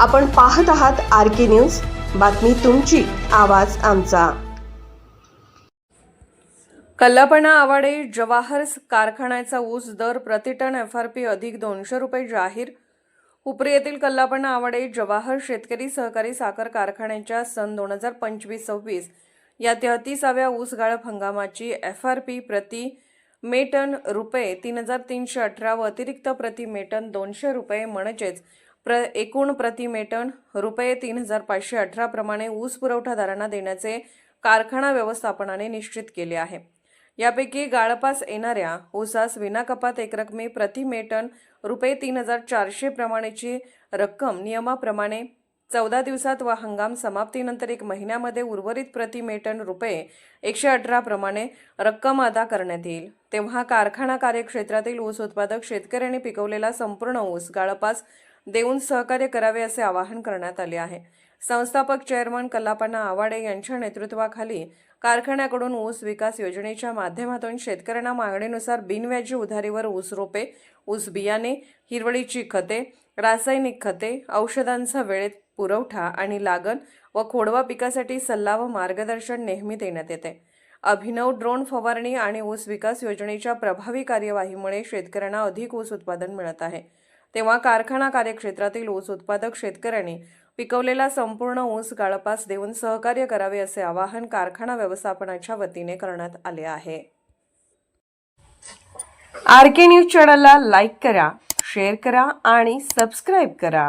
आपण पाहत आहात आर के न्यूज. बातमी तुमची आवाज आमचा. कल्लापणा आवाडे जवाहर कारखान्याचा ऊस दर प्रतिटन एफ आर पी अधिक दोनशे रुपये जाहीर. उपरी येथील कल्लापणा आवाडे जवाहर शेतकरी सहकारी साखर कारखान्याच्या सन दोन हजार पंचवीस सव्वीस या तेहतीसाव्या ऊस गाळप हंगामाची एफ आर पी प्रति मेटन रुपये तीन हजार तीनशे अठरा व अतिरिक्त प्रति मेटन दोनशे रुपये म्हणजेच प्र एकूण प्रति मेटन रुपये तीन हजार पाचशे अठरा प्रमाणे ऊस पुरवठादारांना देण्याचे कारखाना व्यवस्थापनाने निश्चित केले आहे. यापैकी गाळपास येणाऱ्या ऊसास विनाकपात एकरकमी प्रति मेटन रुपये तीन हजार चारशे प्रमाणेची रक्कम नियमाप्रमाणे चौदा दिवसात व हंगाम समाप्तीनंतर एक महिन्यामध्ये उर्वरित प्रति मेटन रुपये एकशे अठरा प्रमाणे रक्कम अदा करण्यात येईल. तेव्हा कारखाना कार्यक्षेत्रातील ऊस उत्पादक शेतकऱ्यांनी पिकवलेला संपूर्ण ऊस गाळपास देऊन सहकार्य करावे असे आवाहन करण्यात आले आहे. संस्थापक चेअरमन कल्लापण्णा आवाडे यांच्या नेतृत्वाखाली कारखान्याकडून ऊस विकास योजनेच्या माध्यमातून शेतकऱ्यांना मागणीनुसार बिनव्याजी उधारीवर ऊस रोपे ऊस बियाणे हिरवळीची खते रासायनिक खते औषधांचा वेळेत पुरवठा आणि लागण व खोडवा पिकासाठी सल्ला व मार्गदर्शन नेहमी देण्यात येते. अभिनव ड्रोन फवारणी आणि ऊस विकास योजनेच्या प्रभावी कार्यवाहीमुळे शेतकऱ्यांना अधिक ऊस उत्पादन मिळत आहे. तेव्हा कारखाना कार्यक्षेत्रातील ऊस उत्पादक शेतकऱ्यांनी पिकवलेला संपूर्ण ऊस गाळपास देऊन सहकार्य करावे असे आवाहन कारखाना व्यवस्थापनाच्या वतीने करण्यात आले आहे. आर के न्यूज चॅनलला लाईक करा शेअर करा आणि सबस्क्राईब करा.